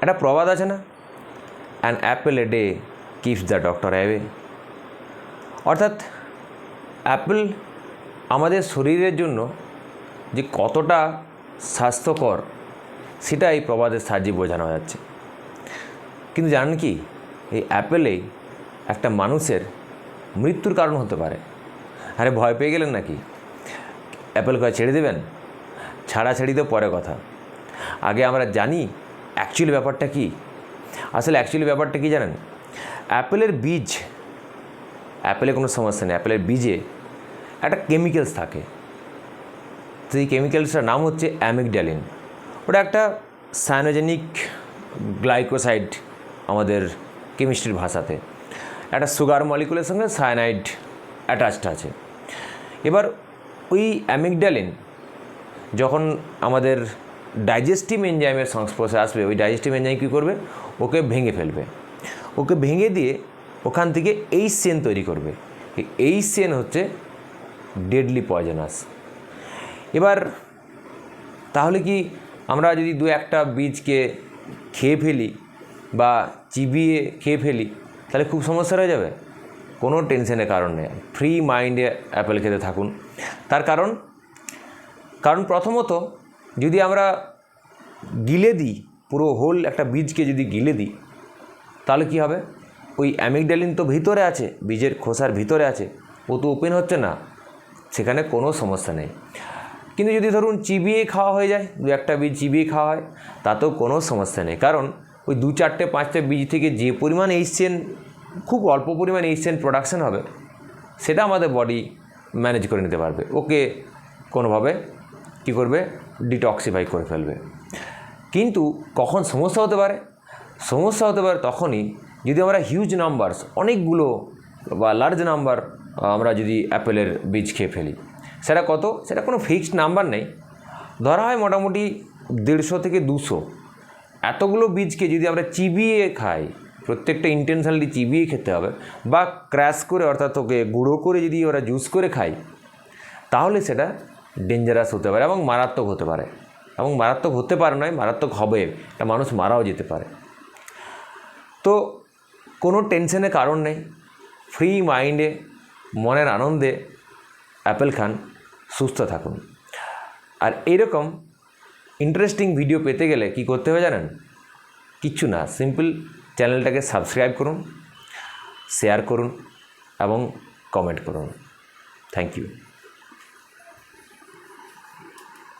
একটা প্রবাদ আছে না? An apple a day keeps the doctor away অর্থাৎ অ্যাপেল আমাদের শরীরের জন্য যে কতটা স্বাস্থ্যকর, সেটা এই প্রবাদের সাহায্যে বোঝানো যাচ্ছে। কিন্তু জানেন কি? এই অ্যাপেলেই একটা মানুষের মৃত্যুর কারণ হতে পারে। আরে ভয় পেয়ে গেলেন নাকি? অ্যাপেল কয় ছেড়ে দেবেন? ছাড়া ছাড়াছাড়ি তো পরে কথা। আগে আমরা জানি অ্যাকচুয়ালি ব্যাপারটা কি? আসলে অ্যাকচুয়ালি ব্যাপারটা কি জানেন? অ্যাপেলের বীজ, অ্যাপেলে কোনো সমস্যা নেই। অ্যাপেলের বীজে একটা কেমিক্যালস থাকে। এই কেমিক্যালসটার নাম হচ্ছে অ্যামিকড্যালিন ওটা একটা সায়ানোজেনিক গ্লাইকোসাইড আমাদের কেমিস্ট্রির ভাষাতে। একটা সুগার মলিকুলের সঙ্গে সায়ানাইড অ্যাটাচড আছে। এবার ওই অ্যামিকড্যালিন যখন আমাদের ডাইজেস্টিভ এনজাইমের সংস্পর্শে আসবে। ওই ডাইজেস্টিভ এনজাইম কী করবে? ওকে ভেঙে ফেলবে। ওকে ভেঙে দিয়ে ওখান থেকে এই সেন তৈরি করবে। এই সেন হচ্ছে ডেডলি পয়জনাস এবার, তাহলে কি আমরা যদি দু একটা বীজকে খেয়ে ফেলি বা চিবিয়ে খেয়ে ফেলি, তাহলে খুব সমস্যা হয়ে যাবে? কোনো টেনশনের কারণ নেই। ফ্রি মাইন্ডে অ্যাপেল খেতে থাকুন। তার কারণ? কারণ প্রথমত যদি আমরা গিলে দিই, পুরো হোল একটা বীজকে যদি গিলে দিই, তাহলে কি হবে? ওই অ্যামিকডালিন তো ভিতরে আছে, বীজের খোসার ভিতরে আছে, ও তো ওপেন হচ্ছে না, সেখানে কোনো সমস্যা নেই। কিন্তু যদি ধরুন চিবিয়ে খাওয়া হয়ে যায়, দু একটা বীজ চিবিয়ে খাওয়া হয়, তাতেও কোনো সমস্যা নেই। কারণ ওই দু চারটে, পাঁচটা বীজ থেকে যে পরিমাণ এইচসিএন খুব অল্প পরিমাণ এইচসিএন প্রোডাকশন হবে, সেটা আমাদের বডি ম্যানেজ করে নিতে পারবে। ওকে কোনোভাবে কী করবে? ডিটক্সিফাই করে ফেলবে। কিন্তু কখন সমস্যা হতে পারে? সমস্যা হতে পারে তখনই যদি আমরা হিউজ নাম্বারস অনেকগুলো বা লার্জ নাম্বার আমরা যদি অ্যাপেলের বীজ খেয়ে ফেলি। সেটা কত? সেটা কোনো ফিক্সড নাম্বার নেই। ধরা হয় মোটামুটি দেড়শো থেকে দুশো। এতগুলো বীজকে যদি আমরা চিবিয়ে খাই, প্রত্যেকটা ইন্টেনশনালি চিবিয়ে খেতে হবে বা ক্র্যাশ করে অর্থাৎ ওকে গুঁড়ো করে যদি ওরা জুস করে খাই তাহলে সেটা ডেঞ্জারাস হতে পারে এবং মারাত্মক হতে পারে। এবং মারাত্মক হতে পারে নয়, মারাত্মক হবে। একটা মানুষ মারাও যেতে পারে। তো কোনো টেনশনের কারণ নেই। ফ্রি মাইন্ডে মনের আনন্দে অ্যাপেল খান সুস্থ থাকুন। আর এইরকম ইন্টারেস্টিং ভিডিও পেতে গেলে কি করতে হবে জানেন? কিচ্ছু না। সিম্পল চ্যানেলটাকে সাবস্ক্রাইব করুন শেয়ার করুন এবং কমেন্ট করুন। Thank you